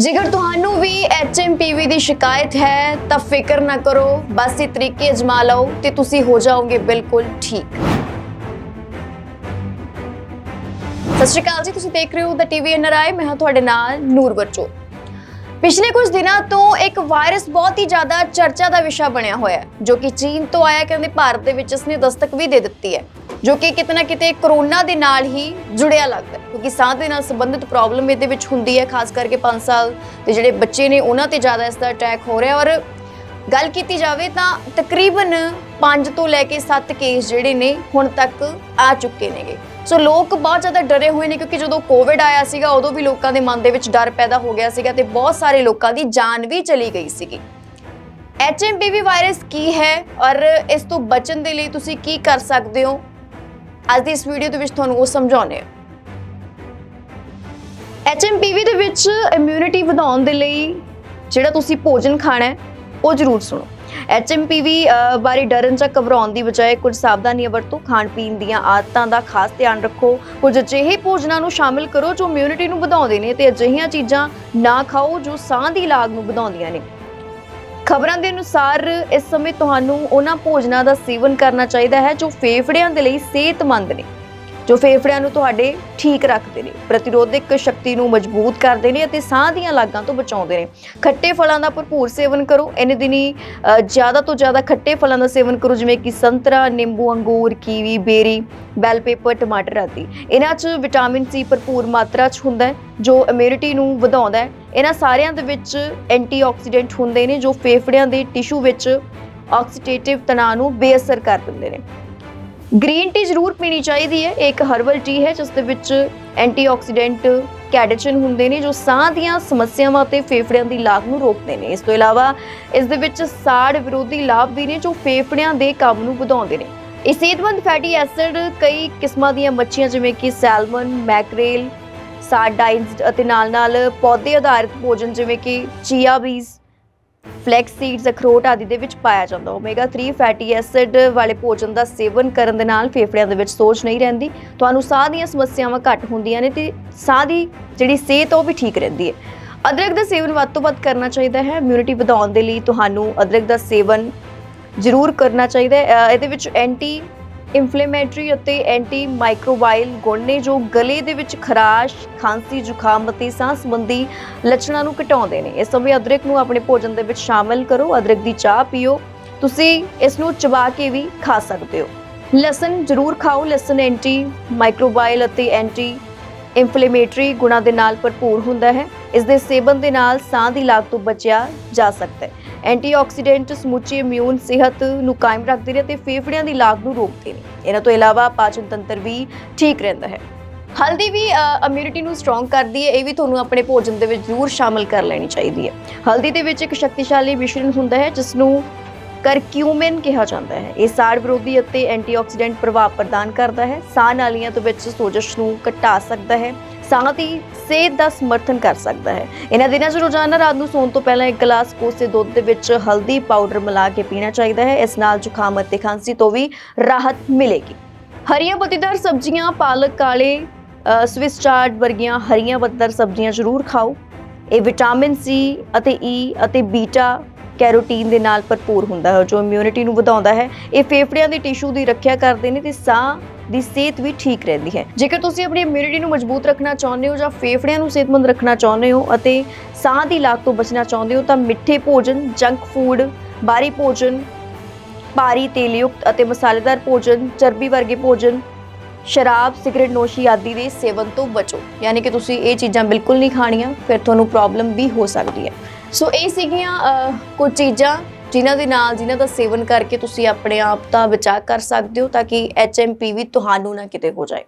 ਜੇਕਰ ਤੁਹਾਨੂੰ ਵੀ HMPV ਦੀ ਸ਼ਿਕਾਇਤ ਹੈ, ਤਾਂ ਫਿਕਰ ਨਾ ਕਰੋ। ਬਸ ਇਹ ਤਰੀਕੇ ਅਜਮਾ ਲਓ ਤੇ ਤੁਸੀਂ ਹੋ ਜਾਓਗੇ ਬਿਲਕੁਲ ਠੀਕ। ਸਤਿ ਸ਼੍ਰੀ ਅਕਾਲ ਜੀ, ਤੁਸੀਂ ਦੇਖ ਰਹੇ ਹੋ ਦਾ ਟੀਵੀ ਐਨਆਰਆਈ ਮੈਂ ਹਾਂ ਤੁਹਾਡੇ ਨਾਲ ਨੂਰ ਬੱਚੋ ਪਿਛਲੇ ਕੁਝ ਦਿਨਾਂ ਤੋਂ ਇੱਕ ਵਾਇਰਸ ਬਹੁਤ ਹੀ ਜ਼ਿਆਦਾ ਚਰਚਾ ਦਾ ਵਿਸ਼ਾ ਬਣਿਆ ਹੋਇਆ ਹੈ, ਜੋ ਕਿ ਚੀਨ ਤੋਂ ਆਇਆ ਕਹਿੰਦੇ ਭਾਰਤ ਦੇ ਵਿੱਚ ਇਸਨੇ ਦਸਤਕ ਵੀ ਦੇ ਦਿੱਤੀ ਹੈ। ਜੋ ਕਿ ਕਿਤੇ ਨਾ ਕਿਤੇ ਕਰੋਨਾ ਦੇ ਨਾਲ ਹੀ ਜੁੜਿਆ ਲੱਗਦਾ ਕਿਉਂਕਿ ਸਾਹ ਦੇ ਨਾਲ ਸੰਬੰਧਿਤ ਪ੍ਰੋਬਲਮ ਇਹਦੇ ਵਿੱਚ ਹੁੰਦੀ ਹੈ, ਖਾਸ ਕਰਕੇ 5 ਸਾਲ ਦੇ ਜਿਹੜੇ ਬੱਚੇ ਨੇ, ਉਹਨਾਂ ਤੇ ਜ਼ਿਆਦਾ ਇਸ ਦਾ ਅਟੈਕ ਹੋ ਰਿਹਾ ਔਰ ਗੱਲ ਕੀਤੀ ਜਾਵੇ ਤਾਂ ਤਕਰੀਬਨ 5 ਤੋਂ ਲੈ ਕੇ 7 ਕੇਸ ਜਿਹੜੇ ਨੇ ਹੁਣ ਤੱਕ ਆ ਚੁੱਕੇ ਨੇਗੇ। ਸੋ ਲੋਕ ਬਹੁਤ ਜ਼ਿਆਦਾ ਡਰੇ ਹੋਏ ਨੇ, ਕਿਉਂਕਿ ਜਦੋਂ ਕੋਵਿਡ ਆਇਆ ਸੀਗਾ, ਉਦੋਂ ਵੀ ਲੋਕਾਂ ਦੇ ਮਨ ਦੇ ਵਿੱਚ ਡਰ ਪੈਦਾ ਹੋ ਗਿਆ ਸੀਗਾ ਤੇ ਬਹੁਤ ਸਾਰੇ ਲੋਕਾਂ ਦੀ ਜਾਨ ਵੀ ਚਲੀ ਗਈ ਸੀਗੀ। HMPV ਵਾਇਰਸ ਕੀ ਹੈ? ਔਰ ਇਸ ਤੋਂ ਬਚਣ ਦੇ ਲਈ ਤੁਸੀਂ ਕੀ ਕਰ ਸਕਦੇ ਹੋ? ਅੱਜ ਦੀ ਇਸ ਵੀਡੀਓ ਦੇ ਵਿੱਚ ਤੁਹਾਨੂੰ ਉਹ ਸਮਝਾਉਣੇ ਆ HMPV ਦੇ ਵਿੱਚ ਇਮਿਊਨਿਟੀ ਵਧਾਉਣ ਦੇ ਲਈ ਜਿਹੜਾ ਤੁਸੀਂ ਭੋਜਨ ਖਾਣਾ ਹੈ ਉਹ ਜ਼ਰੂਰ ਸੁਣੋ। HMPV ਅ, ਬਾਰੇ ਡਰਨ ਜਾਂ ਘਬਰਾਉਣ ਦੀ ਬਜਾਏ ਕੁਝ ਸਾਵਧਾਨੀਆਂ ਵਰਤੋ ਖਾਣ ਪੀਣ ਦੀਆਂ ਆਦਤਾਂ ਦਾ ਖਾਸ ਧਿਆਨ ਰੱਖੋ। ਕੁਝ ਅਜਿਹੇ ਭੋਜਨਾਂ ਨੂੰ ਸ਼ਾਮਿਲ ਕਰੋ ਜੋ ਇਮਿਊਨਿਟੀ ਨੂੰ ਵਧਾਉਂਦੇ ਨੇ ਤੇ ਅਜਿਹੀਆਂ ਚੀਜ਼ਾਂ ਨਾ ਖਾਓ ਜੋ ਸਾਹ ਦੀ ਲਾਗ ਨੂੰ ਵਧਾਉਂਦੀਆਂ ਨੇ। ਖਬਰਾਂ ਦੇ ਅਨੁਸਾਰ ਇਸ ਸਮੇਂ ਤੁਹਾਨੂੰ ਉਹਨਾਂ ਭੋਜਨਾਂ ਦਾ ਸੇਵਨ ਕਰਨਾ ਚਾਹੀਦਾ ਹੈ ਜੋ ਫੇਫੜਿਆਂ ਦੇ ਲਈ ਸਿਹਤਮੰਦ ਨੇ। ਜੋ ਫੇਫੜਿਆਂ ਨੂੰ ਤੁਹਾਡੇ ਠੀਕ ਰੱਖਦੇ ਨੇ, ਪ੍ਰਤੀਰੋਧਕ ਸ਼ਕਤੀ ਨੂੰ ਮਜ਼ਬੂਤ ਕਰਦੇ ਨੇ ਅਤੇ ਸਾਹ ਦੀਆਂ ਲਾਗਾਂ ਤੋਂ ਬਚਾਉਂਦੇ ਨੇ। ਖੱਟੇ ਫਲਾਂ ਦਾ ਭਰਪੂਰ ਸੇਵਨ ਕਰੋ। ਇਹਨੇ ਦਿਨੀ ਜ਼ਿਆਦਾ ਤੋਂ ਜ਼ਿਆਦਾ ਖੱਟੇ ਫਲਾਂ ਦਾ ਸੇਵਨ ਕਰੋ, ਜਿਵੇਂ ਕਿ ਸੰਤਰਾ, ਨਿੰਬੂ, ਅੰਗੂਰ, ਕੀਵੀ, ਬੇਰੀ, ਬੈਲ ਪੇਪਰ, ਟਮਾਟਰ ਆਦਿ। ਇਹਨਾਂ 'ਚ ਵਿਟਾਮਿਨ ਸੀ ਭਰਪੂਰ ਮਾਤਰਾ 'ਚ ਹੁੰਦਾ ਹੈ, ਜੋ ਇਮਿਊਨਿਟੀ ਨੂੰ ਵਧਾਉਂਦਾ ਹੈ। ਇਹਨਾਂ ਸਾਰਿਆਂ ਦੇ ਵਿੱਚ ਐਂਟੀਆਕਸੀਡੈਂਟ ਹੁੰਦੇ ਨੇ, ਜੋ ਫੇਫੜਿਆਂ ਦੇ ਟਿਸ਼ੂ ਵਿੱਚ ਆਕਸੀਡੇਟਿਵ ਤਣਾਅ ਨੂੰ ਬੇਅਸਰ ਕਰ ਦਿੰਦੇ ਨੇ। ਗ੍ਰੀਨ ਟੀ ਜ਼ਰੂਰ ਪੀਣੀ ਚਾਹੀਦੀ ਹੈ। ਇਹ ਇੱਕ ਹਰਬਲ ਟੀ ਹੈ, ਜਿਸ ਦੇ ਵਿੱਚ ਐਂਟੀਆਕਸੀਡੈਂਟ ਕੈਟੇਚਨ ਹੁੰਦੇ ਨੇ, ਜੋ ਸਾਹ ਦੀਆਂ ਸਮੱਸਿਆਵਾਂ ਤੇ ਫੇਫੜਿਆਂ ਦੀ ਲਾਗ ਨੂੰ ਰੋਕਦੇ ਨੇ। ਇਸ ਤੋਂ ਇਲਾਵਾ ਇਸ ਦੇ ਵਿੱਚ ਸਾੜ ਵਿਰੋਧੀ ਲਾਭ ਵੀ ਨੇ, ਜੋ ਫੇਫੜਿਆਂ ਦੇ ਕੰਮ ਨੂੰ ਵਧਾਉਂਦੇ ਨੇ। ਇਹ ਸਿਹਤਮੰਦ ਫੈਟੀ ਐਸਿਡ ਕਈ ਕਿਸਮਾਂ ਦੀਆਂ ਮੱਛੀਆਂ, ਜਿਵੇਂ ਕਿ ਸੈਲਮਨ ਮੈਕਰੇਲ ਸਾਰਡਾਈਨਸ ਅਤੇ ਨਾਲ-ਨਾਲ ਪੌਦੇ ਆਧਾਰਿਤ ਭੋਜਨ, ਜਿਵੇਂ ਕਿ ਚੀਆ ਬੀਜ਼ ਫਲੈਕਸ ਸੀਡਸ ਅਖਰੋਟ ਆਦਿ ਦੇ ਵਿੱਚ ਪਾਇਆ ਜਾਂਦਾ। ਓਮੇਗਾ 3 ਫੈਟੀ ਐਸਿਡ ਵਾਲੇ ਭੋਜਨ ਦਾ ਸੇਵਨ ਕਰਨ ਦੇ ਨਾਲ ਫੇਫੜਿਆਂ ਦੇ ਵਿੱਚ ਸੋਜ ਨਹੀਂ ਰਹਿੰਦੀ। ਤੁਹਾਨੂੰ ਸਾਹ ਦੀਆਂ ਸਮੱਸਿਆਵਾਂ ਘੱਟ ਹੁੰਦੀਆਂ ਨੇ ਤੇ ਸਾਹ ਦੀ ਜਿਹੜੀ ਸਿਹਤ ਉਹ ਵੀ ਠੀਕ ਰਹਿੰਦੀ ਹੈ। ਅਦਰਕ ਦਾ ਸੇਵਨ ਵੱਧ ਤੋਂ ਵੱਧ ਕਰਨਾ ਚਾਹੀਦਾ ਹੈ। ਇਮਿਊਨਿਟੀ ਵਧਾਉਣ ਦੇ ਲਈ ਤੁਹਾਨੂੰ ਅਦਰਕ ਦਾ ਸੇਵਨ ਜ਼ਰੂਰ ਕਰਨਾ ਚਾਹੀਦਾ ਹੈ। ਅਹ ਇਹਦੇ ਵਿੱਚ ਐਂਟੀ ਇਨਫਲੇਮੇਟਰੀ ਅਤੇ ਐਂਟੀ ਮਾਈਕਰੋਬਾਇਲ ਗੁਣ ਨੇ ਜੋ ਗਲੇ ਦੇ ਵਿੱਚ ਖਰਾਸ਼, ਖਾਂਸੀ, ਜ਼ੁਕਾਮ ਅਤੇ ਸਾਹ ਸੰਬੰਧੀ ਲੱਛਣਾਂ ਨੂੰ ਘਟਾਉਂਦੇ ਨੇ। ਇਸ ਸਮੇਂ ਅਦਰਕ ਨੂੰ ਆਪਣੇ ਭੋਜਨ ਦੇ ਵਿੱਚ ਸ਼ਾਮਲ ਕਰੋ। ਅਦਰਕ ਦੀ ਚਾਹ ਪੀਓ। ਤੁਸੀਂ ਇਸ ਨੂੰ ਚਬਾ ਕੇ ਵੀ ਖਾ ਸਕਦੇ ਹੋ। ਲਸਣ ਜ਼ਰੂਰ ਖਾਓ। ਲਸਣ ਐਂਟੀ ਮਾਈਕਰੋਬਾਇਲ ਅਤੇ ਐਂਟੀ ਇਨਫਲੇਮੇਟਰੀ ਗੁਣਾਂ ਦੇ ਨਾਲ ਭਰਪੂਰ ਹੁੰਦਾ ਹੈ। ਇਸ ਦੇ ਸੇਵਨ ਦੇ ਨਾਲ ਸਾਹ ਦੀ ਲਾਗ ਤੋਂ ਬਚਿਆ ਜਾ ਸਕਦਾ ਹੈ। ਐਂਟੀਆਕਸੀਡੈਂਟ ਸਮੁੱਚੀ ਇਮਿਊਨ ਸਿਹਤ ਨੂੰ ਕਾਇਮ ਰੱਖਦੇ ਨੇ ਤੇ ਫੇਫੜਿਆਂ ਦੀ ਲਾਗ ਨੂੰ ਰੋਕਦੇ ਨੇ ਇਹਨਾਂ ਤੋਂ ਇਲਾਵਾ ਪਾਚਨ ਤੰਤਰ ਵੀ ਠੀਕ ਰਹਿੰਦਾ ਹੈ। ਹਲਦੀ ਵੀ ਇਮਿਊਨਿਟੀ ਨੂੰ ਸਟਰੋਂਗ ਕਰਦੀ ਹੈ। ਇਹ ਵੀ ਤੁਹਾਨੂੰ ਆਪਣੇ ਭੋਜਨ ਦੇ ਵਿੱਚ ਜ਼ਰੂਰ ਸ਼ਾਮਲ ਕਰ ਲੈਣੀ ਚਾਹੀਦੀ ਹੈ। ਹਲਦੀ ਦੇ ਵਿੱਚ ਇੱਕ ਸ਼ਕਤੀਸ਼ਾਲੀ ਮਿਸ਼ਰਣ ਹੁੰਦਾ ਹੈ ਜਿਸ ਨੂੰ ਕਰਕਿਊਮਿਨ ਕਿਹਾ ਜਾਂਦਾ ਹੈ। ਇਹ ਸਾੜ ਵਿਰੋਧੀ ਅਤੇ ਐਂਟੀਆਕਸੀਡੈਂਟ ਪ੍ਰਭਾਵ ਪ੍ਰਦਾਨ ਕਰਦਾ ਹੈ। ਸਾਹ ਨਾਲੀਆਂ ਦੇ ਵਿੱਚ ਸੋਜਸ਼ ਨੂੰ ਘਟਾ ਸਕਦਾ ਹੈ। ਸਾਹ ਦੀ ਸਿਹਤ ਦਾ ਸਮਰਥਨ ਕਰ ਸਕਦਾ ਹੈ। ਇਹਨਾਂ ਦਿਨਾਂ 'ਚ ਰੋਜ਼ਾਨਾ ਰਾਤ ਨੂੰ ਸੌਣ ਤੋਂ ਪਹਿਲਾਂ ਇੱਕ ਗਲਾਸ ਕੋਸੇ ਦੁੱਧ ਦੇ ਵਿੱਚ ਹਲਦੀ ਪਾਊਡਰ ਮਿਲਾ ਕੇ ਪੀਣਾ ਚਾਹੀਦਾ ਹੈ। ਇਸ ਨਾਲ ਜ਼ੁਕਾਮ ਅਤੇ ਖਾਂਸੀ ਤੋਂ ਵੀ ਰਾਹਤ ਮਿਲੇਗੀ। ਹਰੀਆਂ ਪੱਤੀਦਾਰ ਸਬਜ਼ੀਆਂ, ਪਾਲਕ, ਕਾਲੇ ਸਵਿਸ ਚਾਰਡ ਵਰਗੀਆਂ ਹਰੀਆਂ ਪੱਤੀਦਾਰ ਸਬਜ਼ੀਆਂ ਜ਼ਰੂਰ ਖਾਓ। ਇਹ ਵਿਟਾਮਿਨ ਸੀ ਅਤੇ ਈ ਅਤੇ ਬੀਟਾ ਕੈਰੋਟੀਨ ਦੇ ਨਾਲ ਭਰਪੂਰ ਹੁੰਦਾ ਹੈ, ਜੋ ਇਮਿਊਨਿਟੀ ਨੂੰ ਵਧਾਉਂਦਾ ਹੈ। ਇਹ ਫੇਫੜਿਆਂ ਦੇ ਟਿਸ਼ੂ ਦੀ ਰੱਖਿਆ ਕਰਦੇ ਨੇ ਤੇ ਸਾਹ ਦੀ ਸਿਹਤ ਵੀ ਠੀਕ ਰਹਿੰਦੀ ਹੈ। ਜੇਕਰ ਤੁਸੀਂ ਆਪਣੀ ਇਮਿਊਨਿਟੀ ਨੂੰ ਮਜ਼ਬੂਤ ਰੱਖਣਾ ਚਾਹੁੰਦੇ ਹੋ ਜਾਂ ਫੇਫੜਿਆਂ ਨੂੰ ਸਿਹਤਮੰਦ ਰੱਖਣਾ ਚਾਹੁੰਦੇ ਹੋ ਅਤੇ ਸਾਹ ਦੀ ਲਾਗ ਤੋਂ ਬਚਣਾ ਚਾਹੁੰਦੇ ਹੋ ਤਾਂ ਮਿੱਠੇ ਭੋਜਨ ਜੰਕ ਫੂਡ ਬਾਹਰੀ ਭੋਜਨ, ਭਾਰੀ ਤੇਲਯੁਕਤ ਅਤੇ ਮਸਾਲੇਦਾਰ ਭੋਜਨ, ਚਰਬੀ ਵਰਗੇ ਭੋਜਨ, ਸ਼ਰਾਬ, ਸਿਗਰਟ ਨੋਸ਼ੀ ਆਦਿ ਦੇ ਸੇਵਨ ਤੋਂ ਬਚੋ। ਯਾਨੀ ਕਿ ਤੁਸੀਂ ਇਹ ਚੀਜ਼ਾਂ ਬਿਲਕੁਲ ਨਹੀਂ ਖਾਣੀਆਂ, ਫਿਰ ਤੁਹਾਨੂੰ ਪ੍ਰੋਬਲਮ ਵੀ ਹੋ ਸਕਦੀ ਹੈ। ਸੋ ਇਹ ਸੀਗੀਆਂ ਕੁਝ ਚੀਜ਼ਾਂ ਜਿਨ੍ਹਾਂ ਦੇ ਨਾਲ, ਜਿਨ੍ਹਾਂ ਦਾ ਸੇਵਨ ਕਰਕੇ ਤੁਸੀਂ ਆਪਣੇ ਆਪ ਦਾ ਬਚਾਅ ਕਰ ਸਕਦੇ ਹੋ ਤਾਂ ਕਿ HMPV ਤੁਹਾਨੂੰ ਨਾ ਕਿਤੇ ਹੋ ਜਾਏ।